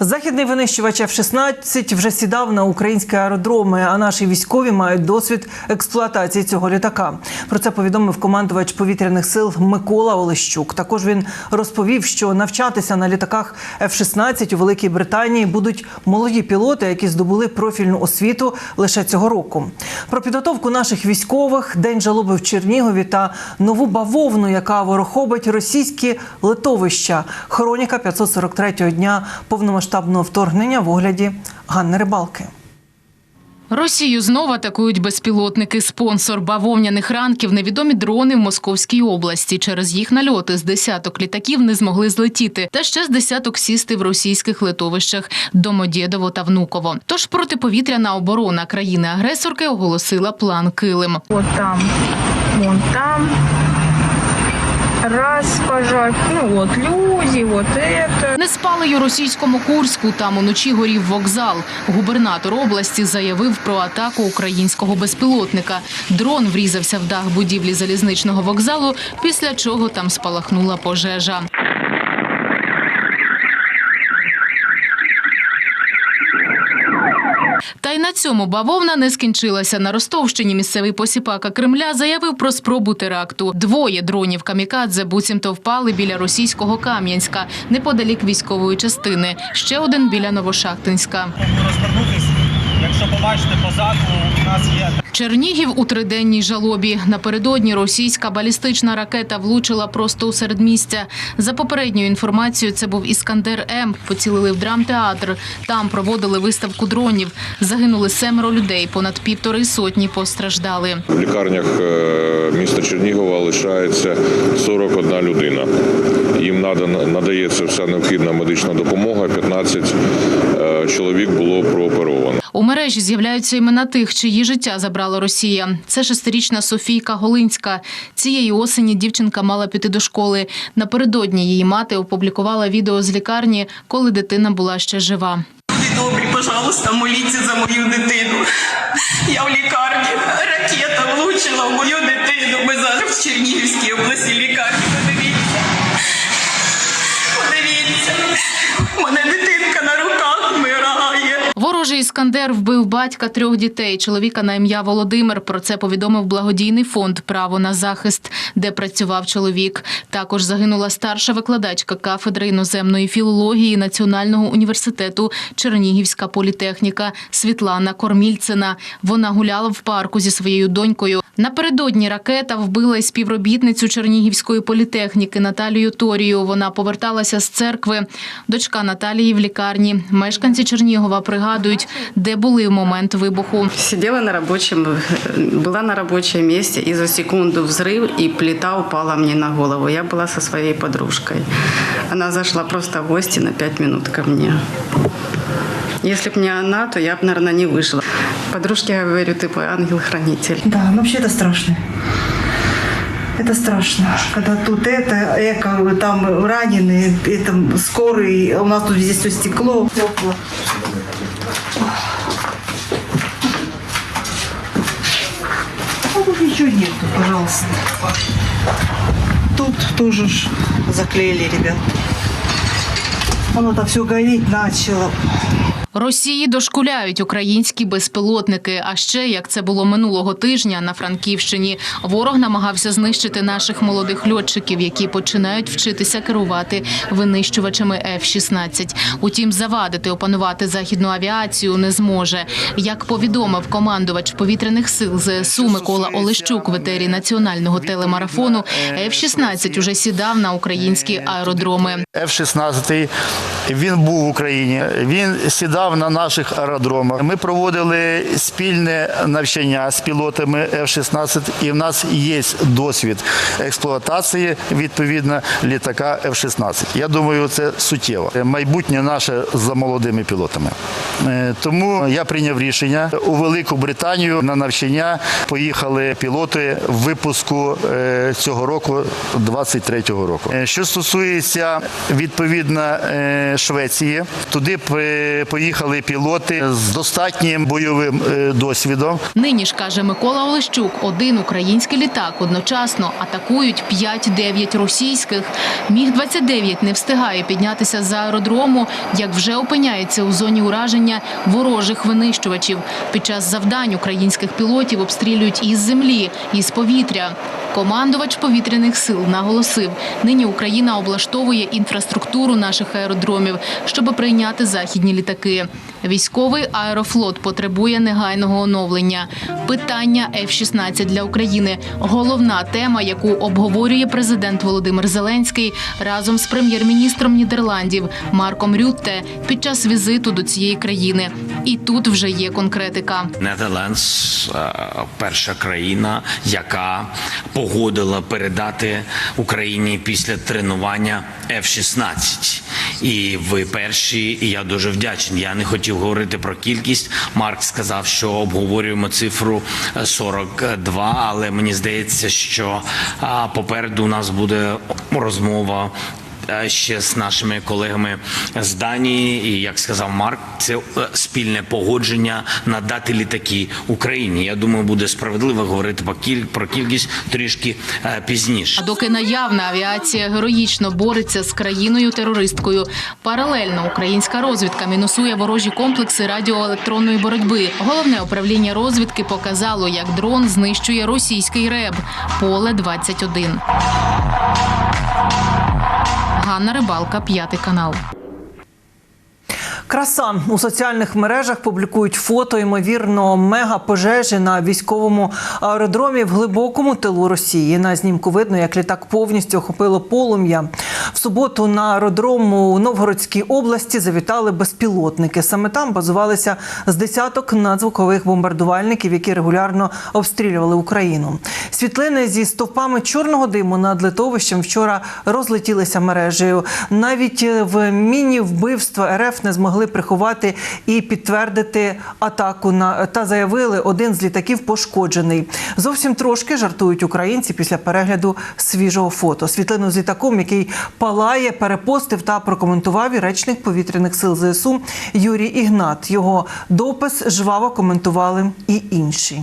Західний винищувач F-16 вже сідав на українські аеродроми, а наші військові мають досвід експлуатації цього літака. Про це повідомив командувач повітряних сил Микола Олещук. Також він розповів, що навчатися на літаках F-16 у Великій Британії будуть молоді пілоти, які здобули профільну освіту лише цього року. Про підготовку наших військових, день жалоби в Чернігові та нову бавовну, яка ворохобить російські литовища. Хроніка 543-го дня повномасштабного вторгнення в огляді Ганни Рибалки. Росію знову атакують безпілотники. Спонсор бавовняних ранків невідомі дрони в Московській області. Через їх нальоти з десяток літаків не змогли злетіти, та ще з десяток сісти в російських литовищах Домодєдово та Внуково. Тож протиповітряна оборона країни-агресорки оголосила план Килим. Вот там, вон там. Раз пожать, ну от люди, от це. Не спали у російському Курську. Там уночі горів вокзал. Губернатор області заявив про атаку українського безпілотника. Дрон врізався в дах будівлі залізничного вокзалу, після чого там спалахнула пожежа. Та й на цьому бавовна не скінчилася. На Ростовщині місцевий посіпака Кремля заявив про спробу теракту. Двоє дронів камікадзе буцімто впали біля російського Кам'янська, неподалік військової частини. Ще один біля Новошахтинська. Побачите позаду, у нас є Чернігів у триденній жалобі. Напередодні російська балістична ракета влучила просто у середмістя. За попередньою інформацією, це був Іскандер М. Поцілили в драмтеатр. Там проводили виставку дронів. Загинули семеро людей, понад півтори сотні постраждали. В лікарнях е, міста Чернігова лишається 41 людина. Їм нада- надається вся необхідна медична допомога. 15 е, чоловік було прооперовано. Мережі з'являються імена тих, чиї життя забрала Росія. Це шестирічна Софійка Голинська. Цієї осені дівчинка мала піти до школи. Напередодні її мати опублікувала відео з лікарні, коли дитина була ще жива. Добрі, пожалуйста, моліться за мою дитину. Я в лікарні. Ракета іскандер вбив батька трьох дітей. Чоловіка на ім'я Володимир. Про це повідомив благодійний фонд Право на захист, де працював чоловік. Також загинула старша викладачка кафедри іноземної філології Національного університету Чернігівська політехніка Світлана Кормільцина. Вона гуляла в парку зі своєю донькою. Напередодні ракета вбила й співробітницю Чернігівської політехніки Наталію Торію. Вона поверталася з церкви. Дочка Наталії в лікарні. Мешканці Чернігова пригадують, де були в момент вибуху. Сидела на рабочем, была на рабочем месте, и за секунду взрыв, и плита упала мне на голову. Я была со своей подружкой. Она зашла просто в гости на пять минут ко мне. Если бы не она, то я бы, наверное, не вышла. Подружке я говорю, ты мой ангел-хранитель. Да, ну вообще это страшно. Это страшно, когда тут это, эко, там раненые, это скорый, а у нас тут везде все стекло. Тепло. Ничего нету, пожалуйста. Тут тоже ж заклеили, ребят. Оно-то все гореть начало. Росії дошкуляють українські безпілотники. А ще як це було минулого тижня на Франківщині, ворог намагався знищити наших молодих льотчиків, які починають вчитися керувати винищувачами F-16. Утім, завадити опанувати західну авіацію не зможе. Як повідомив командувач повітряних сил ЗСУ Микола Олещук в етері національного телемарафону, F-16 уже сідав на українські аеродроми. F-16, він був в Україні, він сідав на наших аеродромах. Ми проводили спільне навчання з пілотами F-16, і в нас є досвід експлуатації відповідно літака F-16. Я думаю, це суттєво. Майбутнє наше за молодими пілотами. Е, Тому я прийняв рішення у Велику Британію на навчання поїхали пілоти в випуску е, цього року, 23-го року. Е, Що стосується відповідно Швеції, туди поїхали пілоти з достатнім бойовим досвідом. Нині ж каже Микола Олещук, один український літак одночасно атакують 5-9 російських. Міг 29 не встигає піднятися з аеродрому, як вже опиняється у зоні ураження ворожих винищувачів. Під час завдань українських пілотів обстрілюють із землі, із повітря. Командувач повітряних сил наголосив, нині Україна облаштовує інфраструктуру наших аеродромів, щоб прийняти західні літаки. Військовий аерофлот потребує негайного оновлення. Питання F-16 для України головна тема, яку обговорює президент Володимир Зеленський разом з прем'єр-міністром Нідерландів Марком Рютте під час візиту до цієї країни. І тут вже є конкретика. Нідерландс е, перша країна, яка погодила передати Україні після тренування F-16. І ви перші, і я дуже вдячний. Я не хотів говорити про кількість. Марк сказав, що обговорюємо цифру е, 42, але мені здається, що попереду у нас буде розмова е, ще з нашими колегами з Данії, і як сказав Марк, це е, спільне погодження надати літаки Україні. Я думаю, буде справедливо говорити про кіль- про кількість трішки е, пізніше. А доки наявна авіація героїчно бореться з країною терористкою, паралельно українська розвідка мінусує ворожі комплекси радіоелектронної боротьби. Головне управління розвідки показало, як дрон знищує російський РЕБ поле 21 Ганна Рибалка, п'ятий канал. Краса у соціальних мережах публікують фото ймовірно мегапожежі на військовому аеродромі в глибокому тилу Росії. На знімку видно, як літак повністю охопило полум'я. В суботу на аеродром у Новгородській області завітали безпілотники. Саме там базувалися з десяток надзвукових бомбардувальників, які регулярно обстрілювали Україну. Світлини зі стовпами чорного диму над литовищем вчора розлетілися мережею. Навіть в міні вбивства РФ не змогли приховати і підтвердити атаку на та заявили, один з літаків пошкоджений. Зовсім трошки жартують українці після перегляду свіжого фото. Світлину з літаком, який палає, перепостив та прокоментував і речник повітряних сил ЗСУ Юрій Ігнат. Його допис жваво коментували і інші.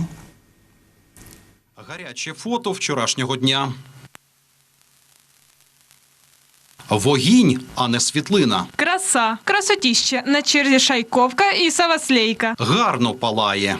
Гаряче фото вчорашнього дня. Вогінь, а не світлина. Краса, красотіще. На черзі Шайковка і Саваслейка. Гарно палає.